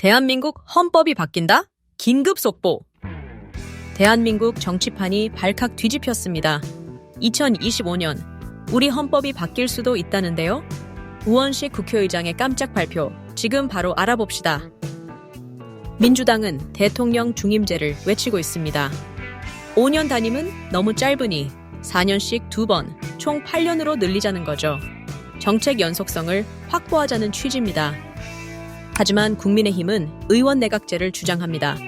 대한민국 헌법이 바뀐다? 긴급 속보. 대한민국 정치판이 발칵 뒤집혔습니다. 2025년 우리 헌법이 바뀔 수도 있다는데요. 우원식 국회의장의 깜짝 발표. 지금 바로 알아봅시다. 민주당은 대통령 중임제를 외치고 있습니다. 5년 단임은 너무 짧으니 4년씩 두 번, 총 8년으로 늘리자는 거죠. 정책 연속성을 확보하자는 취지입니다. 하지만 국민의힘은 의원 내각제를 주장합니다.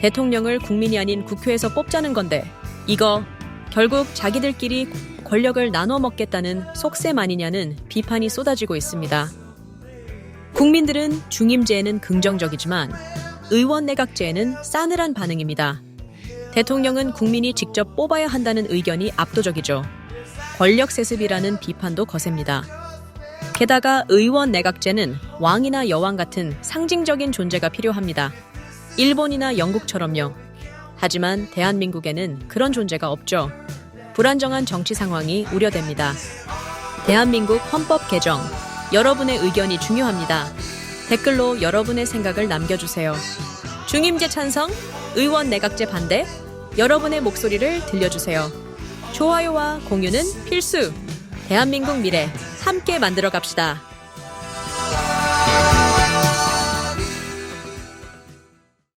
대통령을 국민이 아닌 국회에서 뽑자는 건데 이거 결국 자기들끼리 권력을 나눠 먹겠다는 속셈 아니냐는 비판이 쏟아지고 있습니다. 국민들은 중임제에는 긍정적이지만 의원 내각제에는 싸늘한 반응입니다. 대통령은 국민이 직접 뽑아야 한다는 의견이 압도적이죠. 권력 세습이라는 비판도 거셉니다. 게다가 의원 내각제는 왕이나 여왕 같은 상징적인 존재가 필요합니다. 일본이나 영국처럼요. 하지만 대한민국에는 그런 존재가 없죠. 불안정한 정치 상황이 우려됩니다. 대한민국 헌법 개정. 여러분의 의견이 중요합니다. 댓글로 여러분의 생각을 남겨주세요. 중임제 찬성, 의원 내각제 반대, 여러분의 목소리를 들려주세요. 좋아요와 공유는 필수. 대한민국 미래 함께 만들어 갑시다.